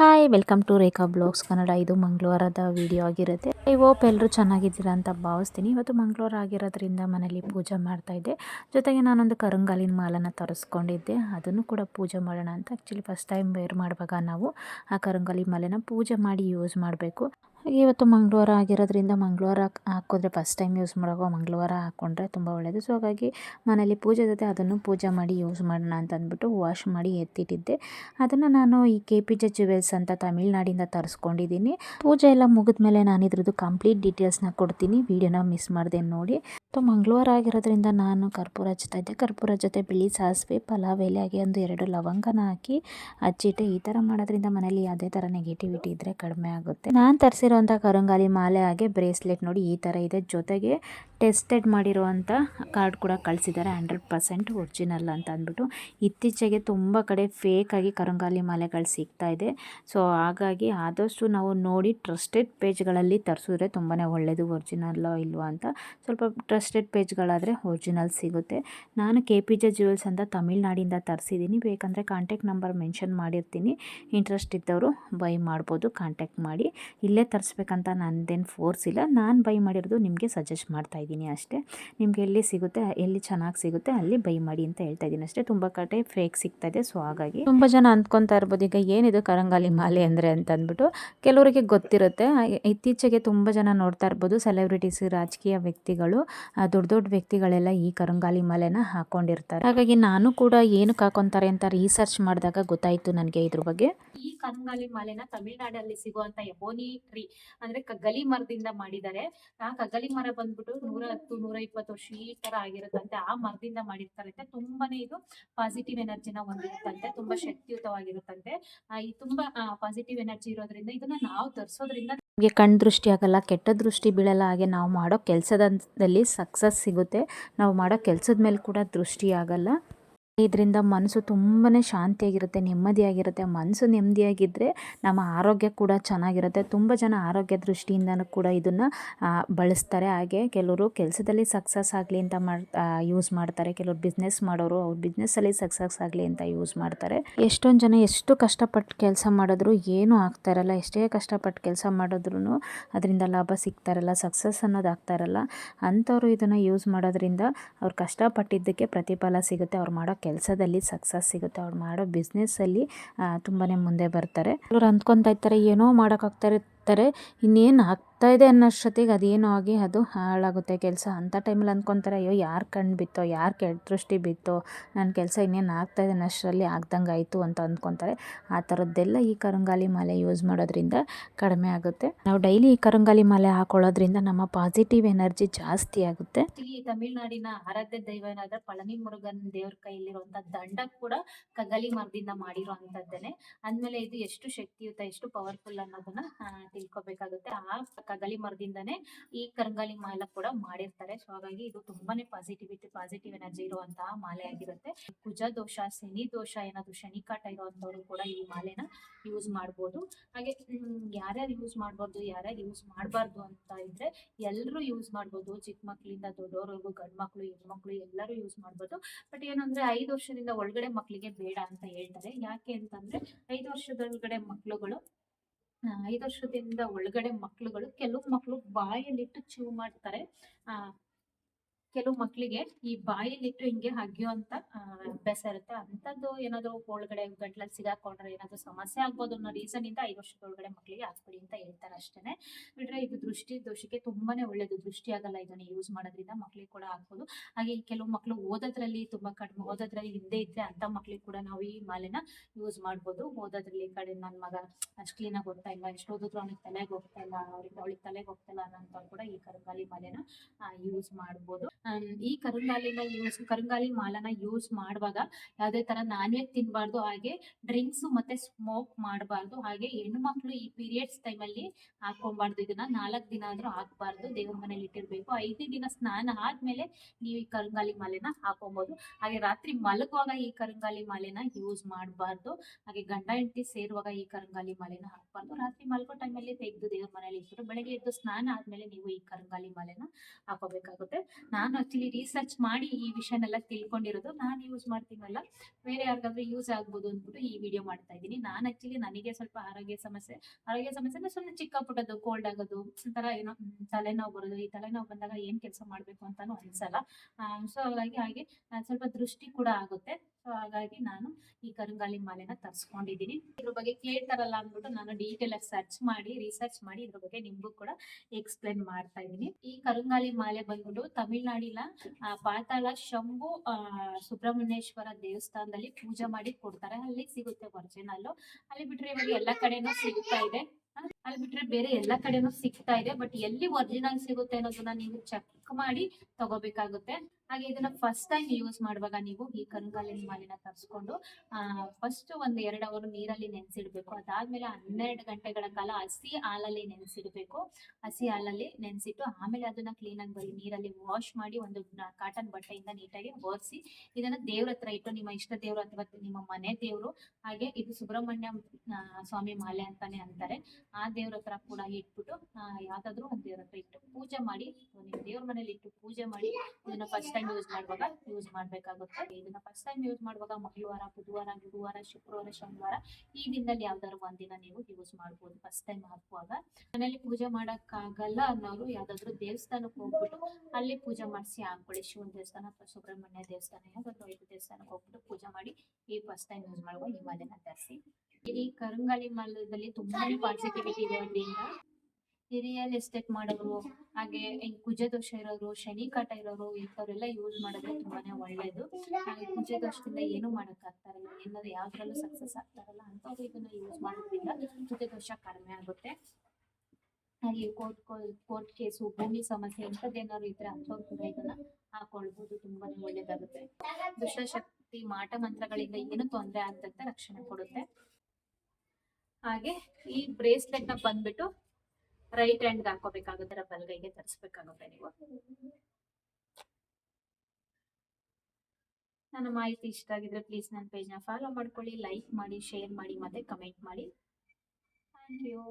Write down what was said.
Hi welcome to Rekha blogs Kannada ಇದು ಮಂಗಳವಾರದ video ಆಗಿರುತ್ತೆ. ಐ ಓಪ್ ಎಲ್ಲರೂ ಚೆನ್ನಾಗಿದ್ದೀರಾ ಅಂತ ಭಾವಿಸ್ತೀನಿ. ಇವತ್ತು ಮಂಗಳವಾರ ಆಗಿರೋದ್ರಿಂದ ಮನೇಲಿ ಪೂಜೆ ಮಾಡ್ತಾ ಇದ್ದೆ. ಜೊತೆಗೆ ನಾನೊಂದು ಕರಂಗಾಲಿನ ಮಾಲನ ತರಿಸ್ಕೊಂಡಿದ್ದೆ. ಅದನ್ನು ಕೂಡ ಪೂಜೆ ಮಾಡೋಣ ಅಂತ. ಆ್ಯಕ್ಚುಲಿ ಫಸ್ಟ್ ಟೈಮ್ ವೇರ್ ಮಾಡುವಾಗ ನಾವು ಆ ಕರಂಗಾಲಿ ಮಾಲೆನ ಪೂಜೆ ಮಾಡಿ ಯೂಸ್ ಮಾಡಬೇಕು. ಇವತ್ತು ಮಂಗಳವಾರ ಆಗಿರೋದ್ರಿಂದ ಮಂಗಳವಾರ ಹಾಕಿದ್ರೆ ಫಸ್ಟ್ ಟೈಮ್ ಯೂಸ್ ಮಾಡೋವಾಗ ಮಂಗಳವಾರ ಹಾಕ್ಕೊಂಡ್ರೆ ತುಂಬ ಒಳ್ಳೆಯದು ಸೊ ಹಾಗಾಗಿ ಮನೇಲಿ ಪೂಜೆ ಜೊತೆ ಅದನ್ನು ಪೂಜೆ ಮಾಡಿ ಯೂಸ್ ಮಾಡೋಣ ಅಂತ ಅಂದ್ಬಿಟ್ಟು ವಾಶ್ ಮಾಡಿ ಎತ್ತಿಟ್ಟಿದ್ದೆ. ಅದನ್ನು ನಾನು ಈ ಕೆ ಪಿ ಜೆ ಜ್ಯುವೆಲ್ಸ್ ಅಂತ ತಮಿಳ್ನಾಡಿಂದ ತರಿಸ್ಕೊಂಡಿದ್ದೀನಿ. ಪೂಜೆ ಎಲ್ಲ ಮುಗಿದ್ಮೇಲೆ ನಾನು ಇದ್ರದ್ದು ಕಂಪ್ಲೀಟ್ ಡೀಟೇಲ್ಸ್ನ ಕೊಡ್ತೀನಿ. ವೀಡಿಯೋನ ಮಿಸ್ ಮಾಡಿದೆ ನೋಡಿ. ಸೊ ಮಂಗಳವಾರ ಆಗಿರೋದ್ರಿಂದ ನಾನು ಕರ್ಪೂರ ಹಚ್ತಾ ಇದ್ದೆ. ಕರ್ಪೂರ ಜೊತೆ ಬಿಳಿ ಸಾಸಿವೆ, ಪಲಾವ್ ಎಲೆ ಹಾಗೆ ಒಂದು ಎರಡು ಲವಂಗನ ಹಾಕಿ ಹಚ್ಚಿಟ್ಟೆ ಈ ಥರ ಮಾಡೋದ್ರಿಂದ ಮನೇಲಿ ಯಾವುದೇ ಥರ ನೆಗೆಟಿವಿಟಿ ಇದ್ದರೆ ಕಡಿಮೆ ಆಗುತ್ತೆ. ನಾನು ತರಿಸಿರೋಂಥ ಕರಂಗಾಲಿ ಮಾಲೆ ಹಾಗೆ ಬ್ರೇಸ್ಲೆಟ್ ನೋಡಿ ಈ ಥರ ಇದೆ. ಜೊತೆಗೆ ಟೆಸ್ಟೆಡ್ ಮಾಡಿರುವಂಥ ಕಾರ್ಡ್ ಕೂಡ ಕಳಿಸಿದ್ದಾರೆ. ಹಂಡ್ರೆಡ್ ಪರ್ಸೆಂಟ್ ಒರ್ಜಿನಲ್ ಅಂತ ಅಂದ್ಬಿಟ್ಟು. ಇತ್ತೀಚೆಗೆ ತುಂಬ ಕಡೆ ಫೇಕಾಗಿ ಕರಂಗಾಲಿ ಮಾಲೆಗಳು ಸಿಗ್ತಾ ಇದೆ. ಸೊ ಹಾಗಾಗಿ ಆದಷ್ಟು ನಾವು ನೋಡಿ ಟ್ರಸ್ಟೆಡ್ ಪೇಜ್ಗಳಲ್ಲಿ ತರಿಸಿದ್ರೆ ತುಂಬಾ ಒಳ್ಳೆಯದು ಒರಿಜಿನಲ್ಲೋ ಇಲ್ವೋ ಅಂತ. ಸ್ವಲ್ಪ ಟ್ರಸ್ಟೆಡ್ ಪೇಜ್ಗಳಾದರೆ ಒರ್ಜಿನಲ್ ಸಿಗುತ್ತೆ. ನಾನು ಕೆ ಪಿ ಜೆ ಜ್ಯುವೆಲ್ಸ್ ಅಂತ ತಮಿಳ್ನಾಡಿಂದ ತರಿಸಿದ್ದೀನಿ. ಬೇಕಂದರೆ ಕಾಂಟ್ಯಾಕ್ಟ್ ನಂಬರ್ ಮೆನ್ಷನ್ ಮಾಡಿರ್ತೀನಿ. ಇಂಟ್ರೆಸ್ಟ್ ಇದ್ದವರು ಬೈ ಮಾಡ್ಬೋದು ಕಾಂಟ್ಯಾಕ್ಟ್ ಮಾಡಿ. ಇಲ್ಲೇ ತರಿಸ್ಬೇಕಂತ ನಂದೇನು ಫೋರ್ಸ್ ಇಲ್ಲ. ನಾನು ಬೈ ಮಾಡಿರೋದು ನಿಮಗೆ ಸಜೆಸ್ಟ್ ಮಾಡ್ತಾ ಇದ್ದೀನಿ ಅಷ್ಟೇ. ನಿಮ್ಗೆ ಎಲ್ಲಿ ಸಿಗುತ್ತೆ ಎಲ್ಲಿ ಚೆನ್ನಾಗಿ ಸಿಗುತ್ತೆ ಅಲ್ಲಿ ಬೈ ಮಾಡಿ ಅಂತ ಹೇಳ್ತಾ ಇದ್ದೀನಿ ಅಷ್ಟೇ. ತುಂಬ ಕಡೆ ಫೇಕ್ ಸಿಗ್ತಾ ಇದೆ ಸೊ ಹಾಗಾಗಿ ತುಂಬ ಜನ ಅಂದ್ಕೊತಾ ಇರ್ಬೋದು ಈಗ ಏನಿದು ಕರಂಗಾಲಿ ಮಾಲೆ ಅಂದರೆ ಅಂತ ಅಂದ್ಬಿಟ್ಟು ಕೆಲವರಿಗೆ ಗೊತ್ತಿರುತ್ತೆ. ಇತ್ತೀಚೆಗೆ ತುಂಬ ಜನ ನೋಡ್ತಾ ಇರ್ಬೋದು ಸೆಲೆಬ್ರಿಟೀಸ್ ರಾಜಕೀಯ ವ್ಯಕ್ತಿಗಳು ದೊಡ್ಡ ದೊಡ್ಡ ವ್ಯಕ್ತಿಗಳೆಲ್ಲ ಈ ಕರಂಗಾಲಿ ಮಾಲೆನ ಹಾಕೊಂಡಿರ್ತಾರೆ. ಹಾಗಾಗಿ ನಾನು ಕೂಡ ಏನಕ್ಕೆ ಹಾಕೊತಾರೆ ಅಂತ ರಿಸರ್ಚ್ ಮಾಡಿದಾಗ ಗೊತ್ತಾಯಿತು ನನಗೆ ಇದ್ರ ಬಗ್ಗೆ. ಈ ಕರಂಗಾಲಿ ಮಾಲೆನ ತಮಿಳ್ನಾಡಲ್ಲಿ ಸಿಗುವಂತ ಎಬೋನಿ ಟ್ರೀ ಅಂದ್ರೆ ಕಗ್ಗಲಿ ಮರದಿಂದ ಮಾಡಿದ್ದಾರೆ. ಆ ಕಗ್ಗಲಿ ಮರ ಬಂದ್ಬಿಟ್ಟು ನೂರ ಹತ್ತು, ನೂರ ಇಪ್ಪತ್ತು ವರ್ಷ ಈ ತರ ಆಗಿರುತ್ತಂತೆ. ಆ ಮರದಿಂದ ಮಾಡಿರ್ತಾರಂತೆ ತುಂಬಾನೇ ಇದು ಪಾಸಿಟಿವ್ ಎನರ್ಜಿನ ಹೊಂದಿರುತ್ತಂತೆ. ತುಂಬಾ ಶಕ್ತಿಯುತವಾಗಿರುತ್ತಂತೆ. ಈ ತುಂಬಾ ಪಾಸಿಟಿವ್ ಎನರ್ಜಿ ಇರೋದ್ರಿಂದ ಇದನ್ನ ನಾವು ತರಿಸೋದ್ರಿಂದ ನಮಗೆ ಕಣ್ ದೃಷ್ಟಿ ಆಗಲ್ಲ, ಕೆಟ್ಟ ದೃಷ್ಟಿ ಬೀಳಲ್ಲ. ಹಾಗೆ ನಾವು ಮಾಡೋ ಕೆಲಸದಲ್ಲಿ ಸಕ್ಸಸ್ ಸಿಗುತ್ತೆ. ನಾವು ಮಾಡೋ ಕೆಲಸದ ಮೇಲೆ ಕೂಡ ದೃಷ್ಟಿ ಆಗಲ್ಲ. ಇದರಿಂದ ಮನಸ್ಸು ತುಂಬಾ ಶಾಂತಿಯಾಗಿರುತ್ತೆ, ನೆಮ್ಮದಿಯಾಗಿರುತ್ತೆ. ಮನಸ್ಸು ನೆಮ್ಮದಿಯಾಗಿದ್ದರೆ ನಮ್ಮ ಆರೋಗ್ಯ ಕೂಡ ಚೆನ್ನಾಗಿರುತ್ತೆ. ತುಂಬ ಜನ ಆರೋಗ್ಯ ದೃಷ್ಟಿಯಿಂದನೂ ಕೂಡ ಇದನ್ನು ಬಳಸ್ತಾರೆ. ಹಾಗೆ ಕೆಲವರು ಕೆಲಸದಲ್ಲಿ ಸಕ್ಸಸ್ ಆಗಲಿ ಅಂತ ಯೂಸ್ ಮಾಡ್ತಾರೆ. ಕೆಲವರು ಬಿಸ್ನೆಸ್ ಮಾಡೋರು ಅವ್ರ ಬಿಸ್ನೆಸ್ಸಲ್ಲಿ ಸಕ್ಸಸ್ ಆಗಲಿ ಅಂತ ಯೂಸ್ ಮಾಡ್ತಾರೆ. ಎಷ್ಟೊಂದು ಜನ ಎಷ್ಟು ಕಷ್ಟಪಟ್ಟು ಕೆಲಸ ಮಾಡಿದ್ರು ಏನೂ ಆಗ್ತಾ ಇರಲ್ಲ. ಎಷ್ಟೇ ಕಷ್ಟಪಟ್ಟು ಕೆಲಸ ಮಾಡಿದ್ರು ಅದರಿಂದ ಲಾಭ ಸಿಗ್ತಾ ಇರಲ್ಲ ಸಕ್ಸಸ್ ಅನ್ನೋದು ಆಗ್ತಾ ಇರಲ್ಲ. ಅಂಥವ್ರು ಇದನ್ನು ಯೂಸ್ ಮಾಡೋದ್ರಿಂದ ಅವ್ರು ಕಷ್ಟಪಟ್ಟಿದ್ದಕ್ಕೆ ಪ್ರತಿಫಲ ಸಿಗುತ್ತೆ. ಅವ್ರು ಮಾಡೋ ಕೆಲಸದಲ್ಲಿ ಸಕ್ಸಸ್ ಸಿಗುತ್ತೆ. ಅವ್ರು ಮಾಡೋ ಬಿಸ್ನೆಸ್ಸಲ್ಲಿ ತುಂಬಾ ಮುಂದೆ ಬರ್ತಾರೆ. ಅವ್ರು ಅಂದ್ಕೊತಾ ಇರ್ತಾರೆ ಏನೋ ಮಾಡೋಕ್ಕಾಗ್ತಾ ಇರ್ತಾರೆ ಇನ್ನೇನು ಆಗ್ತಾ ಇದೆ ಅನ್ನೋಷ್ಟೊತ್ತಿಗೆ ಅದೇನೋ ಆಗಿ ಅದು ಹಾಳಾಗುತ್ತೆ ಕೆಲಸ. ಅಂಥ ಟೈಮಲ್ಲಿ ಅಂದ್ಕೊತಾರೆ ಅಯ್ಯೋ, ಯಾರು ಕಣ್ಣು ಬಿತ್ತೋ, ಯಾರು ಕೆಟ್ಟದೃಷ್ಟಿ ಬಿತ್ತೋ ನನ್ನ ಕೆಲಸ ಇನ್ನೇನು ಆಗ್ತಾ ಇದೆ ಅನ್ನೋಷ್ಟರಲ್ಲಿ ಆಗ್ದಂಗೆ ಆಯಿತು ಅಂತ ಅಂದ್ಕೊತಾರೆ ಆ ಥರದ್ದೆಲ್ಲ ಈ ಕರಂಗಾಲಿ ಮಾಲೆ ಯೂಸ್ ಮಾಡೋದ್ರಿಂದ ಕಡಿಮೆ ಆಗುತ್ತೆ. ನಾವು ಡೈಲಿ ಈ ಕರಂಗಾಲಿ ಮಾಲೆ ಹಾಕೊಳ್ಳೋದ್ರಿಂದ ನಮ್ಮ ಪಾಸಿಟಿವ್ ಎನರ್ಜಿ ಜಾಸ್ತಿ ಆಗುತ್ತೆ. ಈ ತಮಿಳುನಾಡಿನ ಆರಾಧ್ಯ ದೈವನಾದ ಪಳನಿ ಮುರುಗನ್ ದೇವ್ರ ಕೈಯಲ್ಲಿರುವಂಥ ದಂಡ ಕೂಡ ಕಗಲಿ ಮರದಿಂದ ಮಾಡಿರುವಂತದ್ದೇನೆ ಅಂದಮೇಲೆ ಇದು ಎಷ್ಟು ಶಕ್ತಿಯುತ, ಎಷ್ಟು ಪವರ್ಫುಲ್ ಅನ್ನೋದನ್ನ ತಿಳ್ಕೊಬೇಕಾಗುತ್ತೆ. ಆ ಕಗಲಿ ಮರದಿಂದನೇ ಈ ಕರಂಗಾಲಿ ಮಾಲೆ ಕೂಡ ಮಾಡಿರ್ತಾರೆ. ಸೊ ಹಾಗಾಗಿ ಇದು ತುಂಬಾನೇ ಪಾಸಿಟಿವಿಟಿ ಪಾಸಿಟಿವ್ ಎನರ್ಜಿ ಇರುವಂತಹ ಮಾಲೆ ಆಗಿರುತ್ತೆ. ಕುಜ ದೋಷ ಶನಿ ದೋಷ ಏನಾದ್ರು ಶನಿ ಕಾಟ ಇರುವಂತವ್ರು ಕೂಡ ಈ ಮಾಲೆನ ಯೂಸ್ ಮಾಡ್ಬೋದು. ಹಾಗೆ ಯಾರ್ಯಾರು ಯೂಸ್ ಮಾಡ್ಬೋದು ಯಾರ್ಯಾರು ಯೂಸ್ ಮಾಡಬಾರ್ದು ಅಂತ ಇದ್ರೆ ಎಲ್ಲರೂ ಯೂಸ್ ಮಾಡ್ಬೋದು. ಚಿಕ್ಕ ಮಕ್ಕಳಿಂದ ದೊಡ್ಡವರೆಗೂ ಗಂಡ್ ಮಕ್ಳು ಹೆಣ್ಮಕ್ಳು ಎಲ್ಲರೂ ಯೂಸ್ ಮಾಡ್ಬೋದು. ಬಟ್ ಏನಂದ್ರೆ ಐದು ವರ್ಷದಿಂದ ಒಳಗಡೆ ಮಕ್ಕಳಿಗೆ ಬೇಡ ಅಂತ ಹೇಳ್ತಾರೆ. ಯಾಕೆ ಅಂತಂದ್ರೆ ಐದು ವರ್ಷದೊಳಗಡೆ ಮಕ್ಳುಗಳು ಆ, ಐದು ವರ್ಷದಿಂದ ಒಳಗಡೆ ಮಕ್ಳುಗಳು ಕೆಲವು ಮಕ್ಳು ಬಾಯಲ್ಲಿಟ್ಟು ಚೂ ಮಾಡ್ತಾರೆ. ಆ ಕೆಲವು ಮಕ್ಕಳಿಗೆ ಈ ಬಾಯಲ್ಲಿಟ್ಟು ಹಿಂಗೆ ಹಗಿಯುವಂತ ಅಂತ ಅಭ್ಯಾಸ ಇರುತ್ತೆ. ಅಂತದ್ದು ಏನಾದ್ರು ಒಳಗಡೆ ಗಂಟ್ಲಲ್ಲಿ ಸಿಗಾಕೊಂಡ್ರೆ ಏನಾದ್ರು ಸಮಸ್ಯೆ ಆಗ್ಬೋದು ಅನ್ನೋ ರೀಸನ್ ಇಂದ ಐದು ವರ್ಷದ ಒಳಗಡೆ ಮಕ್ಕಳಿಗೆ ಹಾಕ್ಬಿಡಿ ಅಂತ ಹೇಳ್ತಾರೆ ಅಷ್ಟೇನೆ. ಬಿಟ್ರೆ ಇದು ದೃಷ್ಟಿ, ದೋಷಕ್ಕೆ ತುಂಬಾನೇ ಒಳ್ಳೇದು. ದೃಷ್ಟಿ ಆಗಲ್ಲ ಇದನ್ನ ಯೂಸ್ ಮಾಡೋದ್ರಿಂದ ಮಕ್ಕಳಿಗೆ ಕೂಡ ಹಾಕ್ಬೋದು ಹಾಗೆ ಕೆಲವು ಮಕ್ಕಳು ಓದೋದ್ರಲ್ಲಿ ತುಂಬಾ ಕಡಿಮೆ, ಓದೋದ್ರಲ್ಲಿ ಹಿಂದೆ ಇದ್ರೆ ಅಂತ ಮಕ್ಕಳಿಗೆ ಕೂಡ ನಾವು ಈ ಮಾಲೆನ ಯೂಸ್ ಮಾಡ್ಬೋದು. ಓದೋದ್ರಲ್ಲಿ ಕಡೆ ನನ್ನ ಮಗ ಅಷ್ಟು ಕ್ಲೀನಾಗಿ ಓದ್ತಾ ಇಲ್ಲ ಎಷ್ಟು ಓದಿದ್ರು ಅವ್ನಿಗೆ ತಲೆಗೆ ಹೋಗ್ತಾ ಇಲ್ಲ, ಅವ್ರಿಗೆ, ಅವಳಿಗೆ ತಲೆಗೆ ಹೋಗ್ತಾ ಇಲ್ಲ ಅನ್ನೋಂಥವ್ರು ಕೂಡ ಈ ಕರಂಗಾಲಿ ಮಾಲೆನ ಯೂಸ್ ಮಾಡ್ಬೋದು. ಈ ಕರಂಗಾಲಿನ ಯೂಸ್ ಕರಂಗಾಲಿ ಮಾಲನ ಯೂಸ್ ಮಾಡುವಾಗ ಯಾವುದೇ ತರ ನಾನ್ ತಿನ್ನಬಾರ್ದು ತಿನ್ಬಾರ್ದು, ಹಾಗೆ ಡ್ರಿಂಕ್ಸ್ ಮತ್ತೆ ಸ್ಮೋಕ್ ಮಾಡಬಾರ್ದು, ಹಾಗೆ ಹೆಣ್ಣು ಮಕ್ಕಳು ಈ ಪೀರಿಯಡ್ಸ್ ಅಲ್ಲಿ ಹಾಕೊಬಾರ್ದು ಇದನ್ನ ನಾಲ್ಕು ದಿನ ಆದ್ರೂ ಹಾಕ್ಬಾರ್ದು, ದೇವ್ರ ಮನೇಲಿ ಇಟ್ಟಿರ್ಬೇಕು. ಐದು ದಿನ ಸ್ನಾನ ಆದ್ಮೇಲೆ ನೀವು ಈ ಕರಂಗಾಲಿ ಮಾಲೆನ ಹಾಕೊಬಹುದು ಹಾಗೆ ರಾತ್ರಿ ಮಲಗುವಾಗ ಈ ಕರಂಗಾಲಿ ಮಾಲೆನ ಯೂಸ್ ಮಾಡಬಾರ್ದು. ಹಾಗೆ ಗಂಡ, ಹೆಂಡತಿ ಸೇರುವಾಗ ಈ ಕರಂಗಾಲಿ ಮಾಲೆನ ಹಾಕ್ಬಾರ್ದು. ರಾತ್ರಿ ಮಲ್ಕೋ ಟೈಮ್ ಅಲ್ಲಿ ತೆಗೆದು ದೇವ್ರ ಮನೇಲಿ ಇಟ್ಟರು ಬೆಳಗ್ಗೆ ಎದ್ದು ಸ್ನಾನ ಆದ್ಮೇಲೆ ನೀವು ಈ ಕರಂಗಾಲಿ ಮಾಲೆನ ಹಾಕೋಬೇಕಾಗುತ್ತೆ ನಾನು ನಾನು ಆಕ್ಚುಲಿ ರಿಸರ್ಚ್ ಮಾಡಿ ಈ ವಿಷಯನೆಲ್ಲ ತಿಳ್ಕೊಂಡಿರೋದು ನಾನು ಯೂಸ್ ಮಾಡ್ತೀನಲ್ಲ, ಬೇರೆ ಯಾರಿಗಾದ್ರೂ ಯೂಸ್ ಆಗ್ಬೋದು ಅಂದ್ಬಿಟ್ಟು ಈ ವಿಡಿಯೋ ಮಾಡ್ತಾ ಇದ್ದೀನಿ. ನಾನು ಆಕ್ಚುಲಿ ನನಗೆ ಸ್ವಲ್ಪ ಆರೋಗ್ಯ ಸಮಸ್ಯೆ ಆರೋಗ್ಯ ಸಮಸ್ಯೆ ಅಂದ್ರೆ ಸುಮ್ಮನೆ ಚಿಕ್ಕ ಪುಟ್ಟದ್ದು ಕೋಲ್ಡ್ ಆಗೋದು, ಒಂಥರ ಏನೋ ತಲೆನೋವು ಬರೋದು, ಈ ತಲೆನೋವು ಬಂದಾಗ ಏನ್ ಕೆಲಸ ಮಾಡ್ಬೇಕು ಅಂತಾನು ಅನ್ಸಲ್ಲ. ಸೊ ಹಾಗಾಗಿ ಹಾಗೆ ಸ್ವಲ್ಪ ದೃಷ್ಟಿ ಕೂಡ ಆಗುತ್ತೆ. ಹಾಗಾಗಿ ನಾನು ಈ ಕರುಂಗಾಲಿ ಮಾಲೆನ ತರಿಸ್ಕೊಂಡಿದ್ದೀನಿ. ಇದ್ರ ಬಗ್ಗೆ ಕೇಳ್ತಾರಲ್ಲ ಅಂದ್ಬಿಟ್ಟು ನಾನು ಡೀಟೇಲ್ ಆಗಿ ಸರ್ಚ್ ಮಾಡಿ ರಿಸರ್ಚ್ ಮಾಡಿ ಇದ್ರ ಬಗ್ಗೆ ನಿಮ್ಗೂ ಕೂಡ ಎಕ್ಸ್ಪ್ಲೇನ್ ಮಾಡ್ತಾ ಇದ್ದೀನಿ. ಈ ಕರುಂಗಾಲಿ ಮಾಲೆ ಬಂದ್ಬಿಟ್ಟು ತಮಿಳ್ನಾಡಿನ ಪಾತಾಳ ಶಂಭು ಸುಬ್ರಹ್ಮಣ್ಯೇಶ್ವರ ದೇವಸ್ಥಾನದಲ್ಲಿ ಪೂಜೆ ಮಾಡಿ ಕೊಡ್ತಾರೆ. ಅಲ್ಲಿ ಸಿಗುತ್ತೆ ಒರಿಜಿನಲ್ಲು ಅಲ್ಲಿ ಬಿಟ್ರೆ ಇವಾಗ ಎಲ್ಲಾ ಕಡೆನೂ ಸಿಗ್ತಾ ಇದೆ. ಅಲ್ಲಿ ಬಿಟ್ರೆ ಬೇರೆ ಎಲ್ಲ ಕಡೆನೂ ಸಿಗ್ತಾ ಇದೆ ಬಟ್ ಎಲ್ಲಿ ಒರಿಜಿನಲ್ ಸಿಗುತ್ತೆ ಅನ್ನೋದನ್ನ ನೀವು ಚೆಕ್ ಮಾಡಿ ತಗೋಬೇಕಾಗುತ್ತೆ. ಹಾಗೆ ಇದನ್ನ ಫಸ್ಟ್ ಟೈಮ್ ಯೂಸ್ ಮಾಡುವಾಗ ನೀವು ಈ ಕಣ್ಗಾಲಿನ ಮಾಲಿನ ತರಿಸ್ಕೊಂಡು ಫಸ್ಟ್ ಒಂದ್ ಎರಡು ಅವರ್ ನೀರಲ್ಲಿ ನೆನೆಸಿಡ್ಬೇಕು. ಅದಾದ್ಮೇಲೆ ಹನ್ನೆರಡು ಗಂಟೆಗಳ ಕಾಲ ಹಸಿ ಹಾಲಲ್ಲಿ ನೆನೆಸಿಡ್ಬೇಕು. ಹಸಿ ಹಾಲಲ್ಲಿ ನೆನೆಸಿಟ್ಟು ಆಮೇಲೆ ಅದನ್ನ ಕ್ಲೀನ್ ಆಗಿ ಬರೀ ನೀರಲ್ಲಿ ವಾಶ್ ಮಾಡಿ ಒಂದು ಕಾಟನ್ ಬಟ್ಟೆಯಿಂದ ನೀಟಾಗಿ ಒರೆಸಿ, ಇದನ್ನ ದೇವ್ರ ಹತ್ರ ಇಟ್ಟು ನಿಮ್ಮ ಇಷ್ಟ ದೇವ್ರು ಅಥವಾ ನಿಮ್ಮ ಮನೆ ದೇವ್ರು, ಹಾಗೆ ಇದು ಸುಬ್ರಹ್ಮಣ್ಯ ಸ್ವಾಮಿ ಮಾಲೆ ಅಂತಾನೆ ಅಂತಾರೆ. ಆ ದೇವ್ರ ಹತ್ರ ಕೂಡ ಇಟ್ಬಿಟ್ಟು ಯಾವ್ದಾದ್ರು ಒಂದ್ ದೇವ್ರ ಹತ್ರ ಇಟ್ಟು ಪೂಜೆ ಮಾಡಿ ನಿಮ್ಮ ದೇವ್ರ ಮನೇಲಿ ಇಟ್ಟು ಪೂಜೆ ಮಾಡಿ, ಇದನ್ನ ಫಸ್ಟ್ ಟೈಮ್ ಯೂಸ್ ಮಾಡುವಾಗ ಯೂಸ್ ಮಾಡ್ಬೇಕಾಗುತ್ತೆ. ಇದನ್ನ ಫಸ್ಟ್ ಟೈಮ್ ಯೂಸ್ ಮಾಡುವಾಗ ಮಂಗಳವಾರ, ಬುಧವಾರ, ಗುರುವಾರ, ಶುಕ್ರವಾರ, ಶನಿವಾರ ಈ ದಿನದಲ್ಲಿ ಯಾವ್ದಾದ್ರು ಒಂದಿನ ನೀವು ಯೂಸ್ ಮಾಡ್ಬೋದು ಫಸ್ಟ್ ಟೈಮ್ ಹಾಕುವಾಗ. ಮನೇಲಿ ಪೂಜೆ ಮಾಡಕ್ಕಾಗಲ್ಲ ಅನ್ನೋರು ಯಾವ್ದಾದ್ರು ದೇವಸ್ಥಾನಕ್ಕೆ ಹೋಗ್ಬಿಟ್ಟು ಅಲ್ಲಿ ಪೂಜೆ ಮಾಡಿಸಿ ಹಾಕೊಳ್ಳಿ ಶಿವನ ದೇವಸ್ಥಾನ ಅಥವಾ ಸುಬ್ರಹ್ಮಣ್ಯ ದೇವಸ್ಥಾನ ಐದು ದೇವಸ್ಥಾನಕ್ಕೆ ಹೋಗ್ಬಿಟ್ಟು ಪೂಜೆ ಮಾಡಿ ಈ ಫಸ್ಟ್ ಟೈಮ್ ಯೂಸ್ ಮಾಡುವ ಈ ಮಾಲೆನ ತರಿಸಿ. ಇಲ್ಲಿ ಕರುಂಗಾಲಿ ಮಾಲದಲ್ಲಿ ತುಂಬಾನೇ ಪಾಸಿಟಿವಿಟಿ ಇದೆ ಈ ರಿಯಲ್ ಎಸ್ಟೇಟ್ ಮಾಡೋರು ಹಾಗೆ ಕುಜ ದೋಷ ಇರೋರು ಶನಿ ಕಾಟ ಇರೋರು ಇಂಥವ್ರೆಲ್ಲ ಯೂಸ್ ಮಾಡಿದ್ರೆ ತುಂಬಾನೇ ಒಳ್ಳೇದು. ಹಾಗೆ ಕುಜ ದೋಷದಿಂದ ಏನು ಮಾಡಕ್ ಆಗ್ತಾರಲ್ಲ ಏನಾದ್ರು ಯಾವ್ದ್ರಲ್ಲೂ ಸಕ್ಸಸ್ ಆಗ್ತಾರಲ್ಲ ಅಂತವ್ರು ಇದನ್ನ ಯೂಸ್ ಮಾಡೋದ್ರಿಂದ ಕುಜ ದೋಷ ಕಡಿಮೆ ಆಗುತ್ತೆ. ಹಾಗೆ ಕೋರ್ಟ್ ಕೋರ್ಟ್ ಕೇಸು ಭೂಮಿ ಸಮಸ್ಯೆ ಇಂಥದ್ದೇನಾದ್ರು ಇದ್ರೆ ಅಂಥವ್ರು ಕೂಡ ಇದನ್ನ ಹಾಕೊಳ್ಬಹುದು ತುಂಬಾನೇ ಒಳ್ಳೇದಾಗುತ್ತೆ. ದುಷ್ಟಶಕ್ತಿ ಮಾಟ ಮಂತ್ರಗಳಿಂದ ಏನು ತೊಂದರೆ ಆಗದಂತೆ ರಕ್ಷಣೆ ಕೊಡುತ್ತೆ. ಹಾಗೆ ಈ ಬ್ರೇಸ್ಲೆಟ್ನ ಬಂದ್ಬಿಟ್ಟು ರೈಟ್ ಹ್ಯಾಂಡ್ ಹಾಕೋಬೇಕಾಗುತ್ತೆ ಬಲ್ಗೈಗೆ ತರಿಸ್ಬೇಕಾಗುತ್ತೆ ನೀವು. ನನ್ನ ಮಾಹಿತಿ ಇಷ್ಟ ಆಗಿದ್ರೆ ಪ್ಲೀಸ್ ನನ್ನ ಪೇಜ್ನ ಫಾಲೋ ಮಾಡ್ಕೊಳ್ಳಿ ಲೈಕ್ ಮಾಡಿ ಶೇರ್ ಮಾಡಿ, ಮತ್ತೆ ಕಮೆಂಟ್ ಮಾಡಿ. Thank you